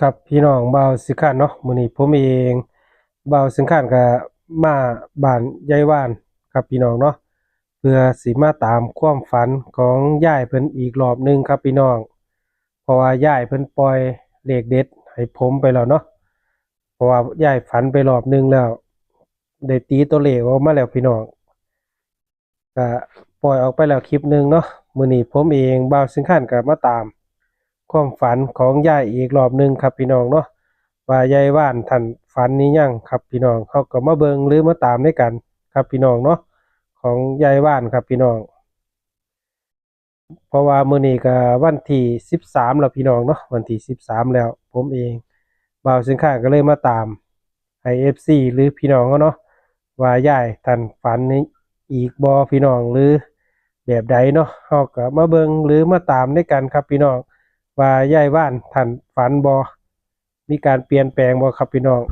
ครับพี่น้องเบาสิงคานเนาะมือนี้ผมเองเบาสิงคานก็มาบ้านยายว่านครับพี่น้องเนาะเพื่อสิมาตามความฝันของยายเพิ่นอีกรอบหนึงครับพี่น้อง เพราะว่ายายเพิ่นปล่อยเลขเด็ดให้ผมไปแล้วเนาะเพราะว่ายายฝันไปรอบหนึงแล้วได้ตีตัวเลขออกมาแล้วพี่น้องก็ปล่อยออกไปแล้วคลิปหนึงเนาะมือนี้ผมเองเบาสิงคานก็มาตาม ความฝันของยายอีกรอบหนึ่งครับพี่น้องเนาะว่ายายว่านท่านฝันนี้ยังครับพี่น้องเขาก็มาเบิงหรือมาตามด้วยกันครับพี่น้องเนาะของยายว่านครับพี่น้อง เพราะว่ามื้อนี้ก็วันที่13แล้วพี่น้องเนาะวันที่13 แล้ว ผมเองบ่าวสินค้าก็เลยมาตามให้ FC หรือพี่น้องเขาเนาะว่ายายท่านฝันนี้อีกบ่พี่น้องหรือแบบใดเนาะเฮาก็มาเบิงหรือมาตามด้วยกันครับพี่น้อง ว่ายายว่านท่านฝันบอมีการเปลี่ยนแปลงบอครับพี่น้อง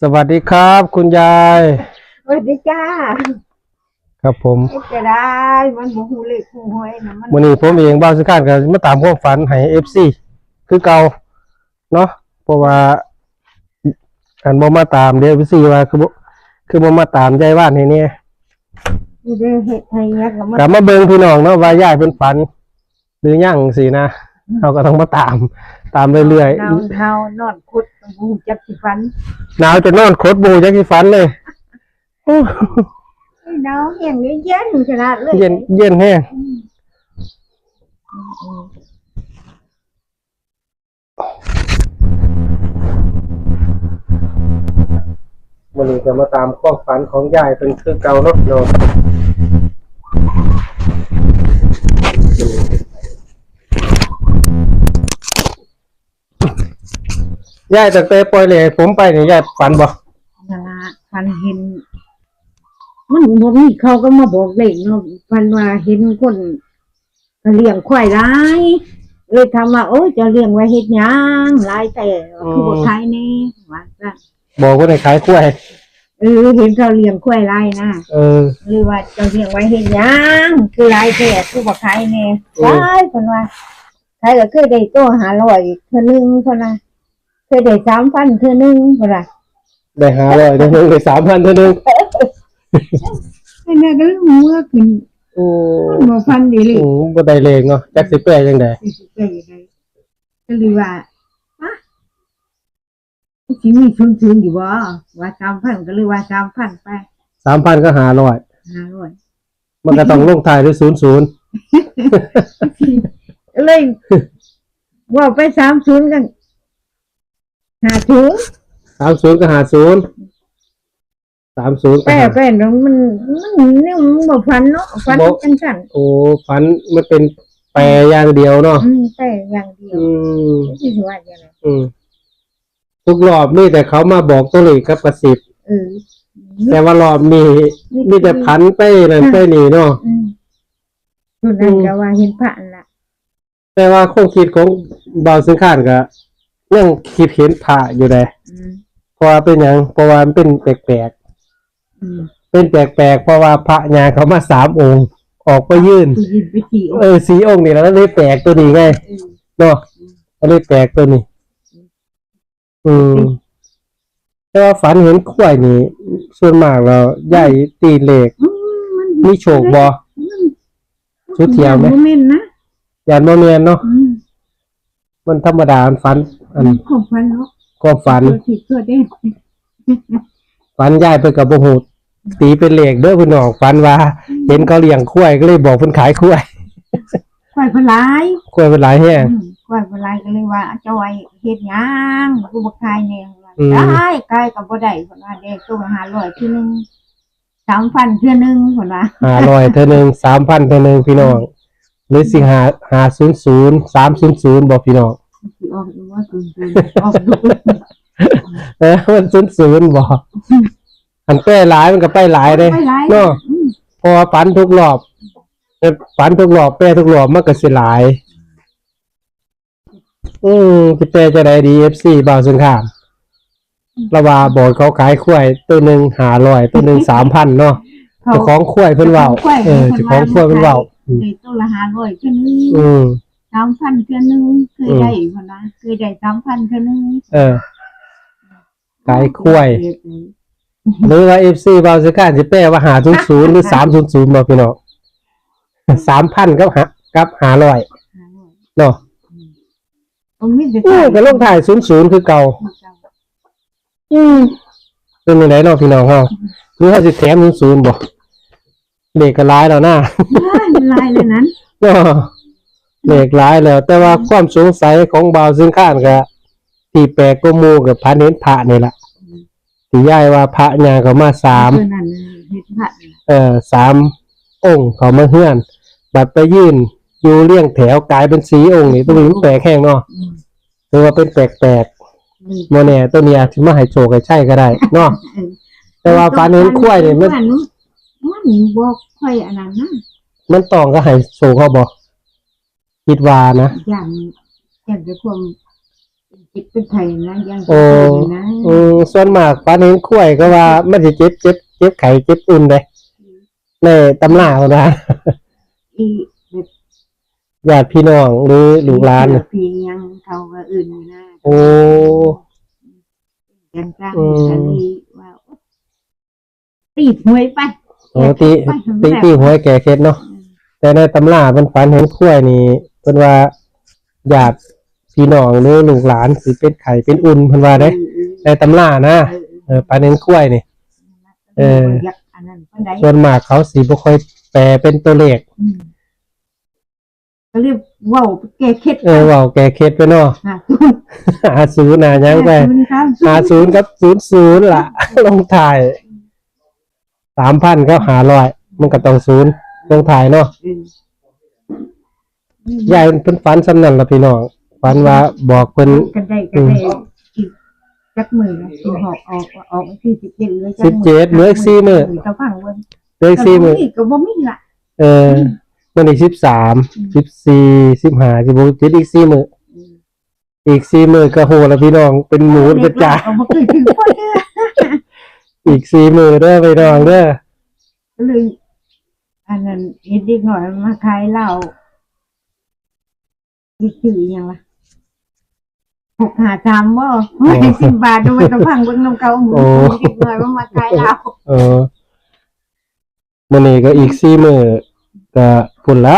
สวัสดีครับ คุณยาย สวัสดีจ้า ครับผมเฮ็ดจะได้มันบ่ฮู้เลขฮู้หวยนะมันวันนี้ผมเองบ้าวสุขานก็มาตามความฝันให้เอฟซี คือเก่าเนาะเพราะว่าอันบ่มาตามเด้อพี่ซีว่าคือบ่คือบ่มาตามยายว่านให้เนี่ยนี่ได้เฮ็ดให้ยักแล้วมันกลับมาเบิ่งพี่น้องเนาะว่ายายเป็นฝัน หรือยังสินะเราก็ต้องมาตามตามเรื่อยเนาเนาวนอนคุดบ่ฮู้จักสิฟันๆหนาวจะนอนโคตรบูจักสิฝันเลยโอ้เฮ้ยหนาวแห้งเลยเย็นขนาดเลยเย็นเย็นแห้ง วันนี้จะมาตามความฝันของยายเป็นคือเก่าเนาะเนาะยายจากเตะปล่อยเลยผมไปเนี่ยยายฝันบ่นั่นล่ะฟันเห็น มันบ่มีเขาก็มาบอกเลขเนาะฟันว่าเห็นคนเลี้ยงควายหลายเลยถามว่าโอ้ยจะเลี้ยงไว้เฮ็ดหยังหลายแต่คือบ่ขายแน่ว่าซั่น บอกว่าในขายกล้วย เออเห็นเขาเลี้ยงควายหลายนะเออ หรือว่าเจะเลี้ยงไว้เห็นยังคือรายแท้คือบ่ขายแน่อืมขายเพิ่นว่าขายก็เคยได้ตัวหาร้อยเทื่อนึงเพิ่นว่าเคยได้3,000เทื่อนึงเพิ่นว่าได้หาร้อยได้หนึ่งได้สามพันเท่านึงอันนั้นก็เลยหัวขึ้นโอ้บ่ฟันดีเลย โหบ่ได้เลงเนาะจักสิแปลจังไดสิได้ได้ก็เลยว่าฮะ สิมีชุนๆอยู่บ่ว่า3,000ก็เลยว่า3,000ไปสามพันก็หาร้อย500มันก็ต้องลงท้ายด้วยศูนย์ศูนย์ก็เลยว่าไป30กัน50สามศูนย์ก็หาศูนย์สามศูนย์ก็แป้หาแป้น้องมันมันเนี่ยมันบ่ฟันเนาะฟันบ่จังสั่นโอ้ฝันมันเป็นแปรอย่างเดียวเนาะอืมแต่อย่างเดียวอืมที่สิว่าอย่างไรอืม ทุกรอบนี่แต่เขามาบอกตัวเลขกับกระสิบเออ แต่ว่ารอบนี้มีแต่พันไปนั่นไปนี่เนาะอืมตัวนั้นก็ว่าเห็นพระนั่นล่ะแต่ว่าความคิดของเบาซึ่งข้านก็ยังคิดเห็นพระอยู่เลยอืมเพราะว่าเป็นหยังเพราะว่ามันเป็นแปลกอืมๆเป็นแปลกๆเพราะว่าพระยาเขามาสามองค์ ออกไปยื่นผู้ยินไปขี่เออสีองค์นี่แล้วเลยแปลกตัวนี้ไงเออเนาะก็เลยแปลกตัวนี้ อืมแต่ว่าฝันเห็นขวายนี่ ส่วนมากเราใหญ่ตีเหล็กอืมมันมีโชคบอ ชุดเทียวไหมบ่แม่นนะยานโมเนียนเนาะอืมมันธรรมดามันฝัน อันของฟันเนาะก็ฝัน ตัวที่ตัวเด้ฝันย้ายไปกับโอ้โหตีเป็นเหล็กเด้อพี่น้องฝันว่า เห็นเขาเลี้ยงขวายก็เลยบอกเพิ่นขายขวาย ควายพลายขวายเป็นหลายแห้งอืม ควายพลายก็เลยว่าเจ้าไว้เฮ็ดหยังกูบ่ขายแน่ว่าอืม ได้ขายก็บ่ได้เพิ่นว่าเด้ตัว500ทีนึง3,000เทื่อนึงเพิ่นว่าห้าร้อยเท่านึงสามพันเท่านึงพี่น้องหรือสิหาหาศูนย์ศูนย์สามศูนย์ศูนย์บอกพี่น้องสิออกดูว่าศูนย์ศูนย์ออกดูเออมันศูนย์ศูนย์บอกอันแป้หลายมันก็ไปหลายเลยไปหลายเนาะอืม เพอฝันทุกรอบแต่ฝันทุกรอบแป้ทุกรอบมันก็สิหลาย อืมที่แป้จะได้ดีเอฟซีบาวสุนขามระว่าบอกเขาขายควายตัวหนึ่งหาร้อยตัวหนึ่งสามพันเนาะเจ้าของควายเพิ่นเว้าเออเจ้าของควายเพิ่นเว้าอืมเคยตัวละห้าร้อยเท่านึงอืม สามพันเท่านึงเคยได้พอนะเคยได้สามพันเท่านึงเออ ขายควาย หรือว่า FC บาวสิการสิแปลว่าหา00หรือ300บ่พี่น้อง3,000กับหากับ500เนาะ ผมมีแต่เออก็ลงท้าย00คือเก่า อืมเป็นจังไดเนาะพี่น้องเฮาหรือเฮาสิแถม00บ่เลขก็หลายแล้วนะมันลายเลยนั้นเนาะเลขหลายแล้ว แต่ว่าความสงสัยของบาวสิงคานก็ที่แปลกก็หมู่กับพระเน้นพระนี่ล่ะที่ย้ายว่าพระญาก็มาสามเออนั่นเฮ็ดผัดเอ่อสามองค์เขามาเฮือน บัดไปยื่น อยู่เรียงแถวกลายเป็นสีองค์นี่ตัวนี้มันแปลกแห้งเนาะอืมถือว่าเป็นแปลกนี่ๆโมแน่ตัวนี้อาจสิมาให้โชคให้ใช่ก็ได้เนาะเออแต่ว่าฟ้าเน้นคุ้ยนี่มันมันมันบ่ค่อยอันนั้นนะมันต้องก็ให้โชคเขาบ่คิดว่านะอย่างอย่างจะความจิตเป็นไทยนะอย่างโอ้เป็นไทยนะอืมส่วนมากฟ้าเน้นคุ้ยก็ว่ามันสิเจ็บเจ็บเจ็บไข้เจ็บอุ่นเด้ในตำราเอานะอีแบบ ญาติพี่น้องหรือลูกหลานน่ะพี่ยังเขาก็อื่นอยู่นะโอ้ยังจ้างอืมกันดีว่าตีหวยไปโอ้ติติติหวยแก่เคล็ดเนาะแต่ในตำราเป็นฝันเห็นข้วยนี่เพิ่นว่าญาติพี่น้องหรือลูกหลานสิเป็นไข่เป็นอุ่นเพิ่นว่าเด้ ในตำรานะเออฝันเห็นข้วยนี่เออยากอันนั้นก็ได้ส่วนมากเขาสิบ่ค่อยแปลเป็นตัวเลข อืม ก็เรียกว่าวแก้เคล็ดเออเว้าแก่เคล็ดไปเนาะค่ะหาศูนย์น่ะยังไปศูนย์ครับหาศูนย์กับศูนย์ศูนย์ล่ะ ลงท้าย3,000ก็หาร้อยมันก็ต้องศูนย์ลงท้ายเนาะอืมยายเพิ่นฝันสำนั้นล่ะพี่น้องฝันว่าบอกเพิ่น กันได้กันได้อีกจักมือนะสิหอกออกออกที่สิบเจ็ดเหลือจักสิบเจ็ดเหลือสี่มื้อเจ้าฟังเบิ่งเลยสี่มื้อก็บ่มีล่ะเออ มันอีกสิบสามสิบสี่สิบห้าสิบหกสิบอีกสี่มืออีกสี่มือก็โหแล้วพี่น้องเป็นหมูกระจายเอาบ่เคยถึงคนเด้ออีกสี่มือเด้อพี่น้องเด้อก็เลยอันนั้นเฮ็ดเด็กหน่อยมาขายเหล้าสิซื้อหยังล่ะหกหาสามบ่ไม่สิบบาทด้วยก็ฟังเบิ่งน้ำเก่าหมูเด็กหน่อยมามาขายเหล้าเออมันนี่ก็อีกสี่มือก็ พุ่นละ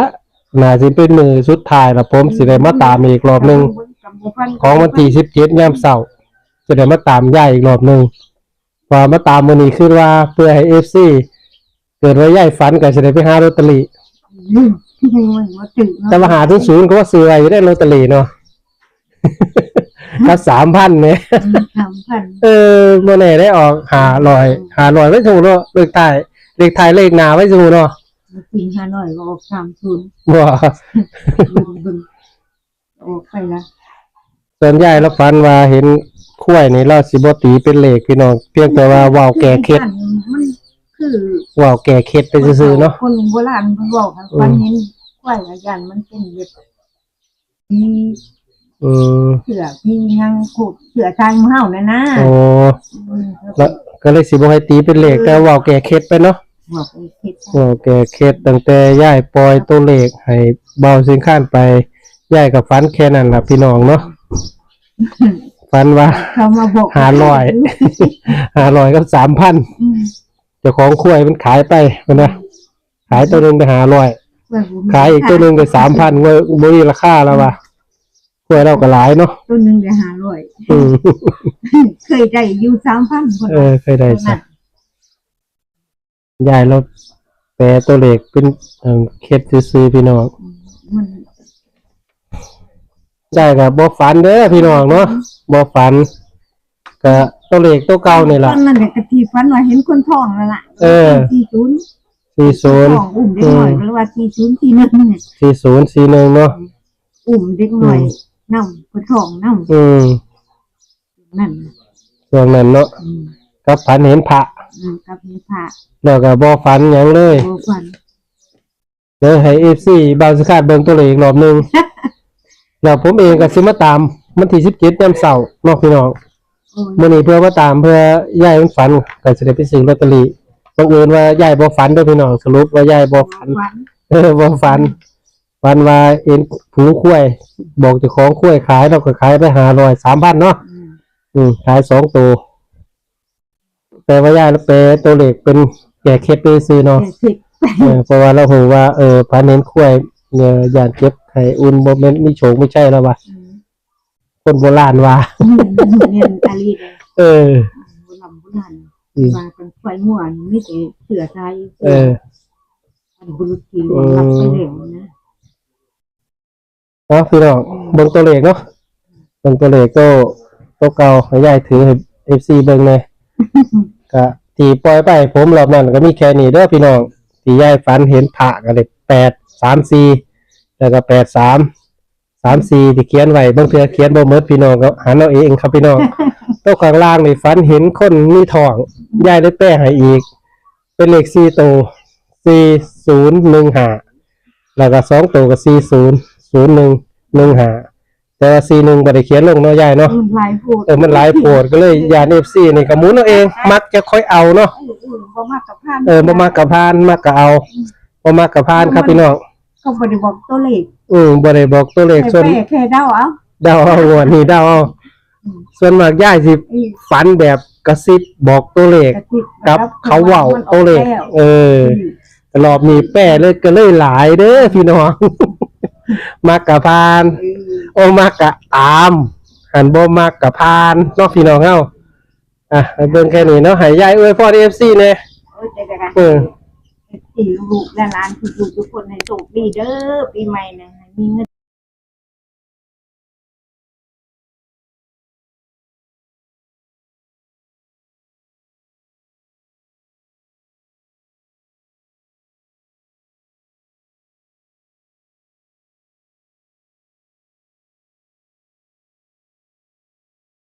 น่าสิเป็นมือสุดท้ายละผมสิได้มาตามอีกรอบหนึงของวันที่สิบเจ็ดยามเช้าจะได้มาตามย่ายอีกรอบหนึงพอมาตามวันนี้คือว่าเพื่อให้เอฟซีเกิดว่าย่ายฝันก็จะได้ไปหาลอตเตอรี่อืมมันบ่ถึงเนะแต่ว่าหาทุนศูนย์ก็ว่าซื้ออะไรอยู่ได้ลอตเตอรี่เนาะถ้าสามพันเนี่ย สามพันเออโมเน่ได้ออกหาลอย หาลอยไม่ถูกเนาะเลขท้ายเลขท้ายเลขหนาไม่ถูกเนาะ จริงฮานอยก็ออกสามศูนย์บ่บึงบึงออกไปละส่วนใหญ่แล้วฟันว่าเห็นข้วยนี่เราสิบ่ตีเป็นเลขพี่น้องเพียงแต่ว่าเว้าแก่เคล็ดมันคือเว้าแก่เคล็ดไปซื่อๆเนาะคนโบราณเขาบอกกันวันนี้ควายอาจารย์มันเป็นแบบมีอืมเสือมียังขูดเสือทางเฮานะนะโอ้อืมแล้วก็เลยสิบ่ให้ตีเป็นเลขแต่เว้าแก่เคล็ดไปเนาะ บอกไอ้คิดเว้าแก่เคล็ดตั้งแต่ย้ายปล่อยตัวเลขให้เบาสินค้านไปย้ายกับฟันแค่นั้นล่ะพี่น้องเนาะฟันว่าเขามาบอกหาร้อยห้าร้อยกับสามพันอืมเจ้าของคุ้วยมันขายไปมันนะขายตัวหนึ่งไปหาร้อย ว่าบ่มีขายอีกตัวหนึ่งไปสามพันว่าบริราคาแล้วว่ะคุ้วยเราก็หลายเนาะตัวหนึงได้ห้าร้อยอืมเคยได้อยู่สามพันคนเออเคยได้สัก ยายเราแปลตัวเลขเป็นเอ่อเคสซื้อๆพี่น้องมันยายกับบ่ฝันเด้อพี่น้องเนาะบ่ฝันก็ตัวเลขตัวเก่านี่ล่ะ ตอนนั้นเนี่ยกะทีฟันว่าเห็นคนท้องแล้วล่ะเออ สี่ศูนย์สี่ศูนย์ท้องอุ้มเด็กหน่อยก็เรียกว่าสี่ศูนย์สี่หนึ่งเนี่ยสี่ศูนย์สี่หนึ่งเนาะอุ้มเด็กหน่อยอืมนั่งคนท้องนั่งอืมนั่นช่วงนั้นเนาะอืมกับฝันเห็นพระ อืมกับนี่ผ่าแล้วก็บ่ฝันหยังเลยโบฟันเดี๋ยวให้ FC บางสกัดเบิ่งตัวเลขอีกรอบหนึง แล้วผมเองก็สิมาตามวันที่17ยามเช้าเนาะพี่น้อง โอ้ยมื้อนี้เพื่อมาตามเพื่อยายมันฝันก็สิได้ไปซื้อลอตเตอรี่บังเอิญว่ายายบ่ฝันเด้อพี่น้องสรุปว่ายายบ่ฝันวันเออบ่ฝันฝันว่าเอ็นผูงข้วย บอกเจ้าของข้วยขายเราก็ขายไป500 3,000เนาะอืมอืมขายสองตัว แต่ว่ายายแล้วแปลตัวเลขเป็นแก่เคสไปซื้อเนาะแปดสิบเออเพราะว่าเราหูว่าเออพาเน้นข้วยเนี่ยยานเก็บไข่อุ่นบ่แม่นมีโฉงไม่ใช่แล้วว่ะอืมคนโบราณว่า เรียนตาลีเลยเออ บุญลำบุญหันอืมว่าเป็นไฟม่วนไม่ใช่เสือไทยเอออันบุรุษกินรับไปเร็วนะ เนาะพี่น้องเบิ่งตัวเลขเนาะเบิ่งตัวเลขตัวตัวเก่าให้ยายถือให้ FC เบิ่งแหน่ ก็ที่ปล่อยไป ผมรอบนั้นก็มีแค่นี้เด้อพี่น้องที่ยายฝันเห็นพระก็เลย8 3 4แล้วก็8 3 3 4ที่เขียนไว้บางเทื่อเขียนบ่หมดพี่น้องก็หันเอาเองครับพี่น้องตัวข้างล่างนี่ฝันเห็นคนมีทองยายได้แป้ให้อีก เป็นเลข4ตัว4015แล้วก็2ตัวก็400115 แต่ว่า41บ่ได้เขียนลงเนาะยายเนาะรุ่นลายโพดเออมันหลายโพดก็เลยยาน FC นี่ก็หมุนเอาเอง มักจะค่อยเอาเนาะเออเออบ่มากกับพานเออบ่มักกับพานมักก็เอาบ่มักกับพานครับพี่น้องก็บ่ได้บอกตัวเลขอืมบ่ได้บอกตัวเลขแค่ส่วนแค่แค่เดาเอาเดาเอางวดนี้เดาเอาส่วนมากยายสิไอ้ฝันแบบกระซิบบอกตัวเลขกระติกกับ เขาเว้าตัวเลขเออรอบนี้แป้เลยก็เลยหลายเด้อพี่น้อง มักกับพาน โอมักกะตามหันบ่มักกะพานเนาะพี่น้องเฮาอะให้เบิ่งแค่นี้เนาะให้ยายอวยพร FC แน่เออใจกันเออ สี่ลูกและหลานทุกๆทุกคนให้โชคดีเด้อปีใหม่นะให้มีเงิน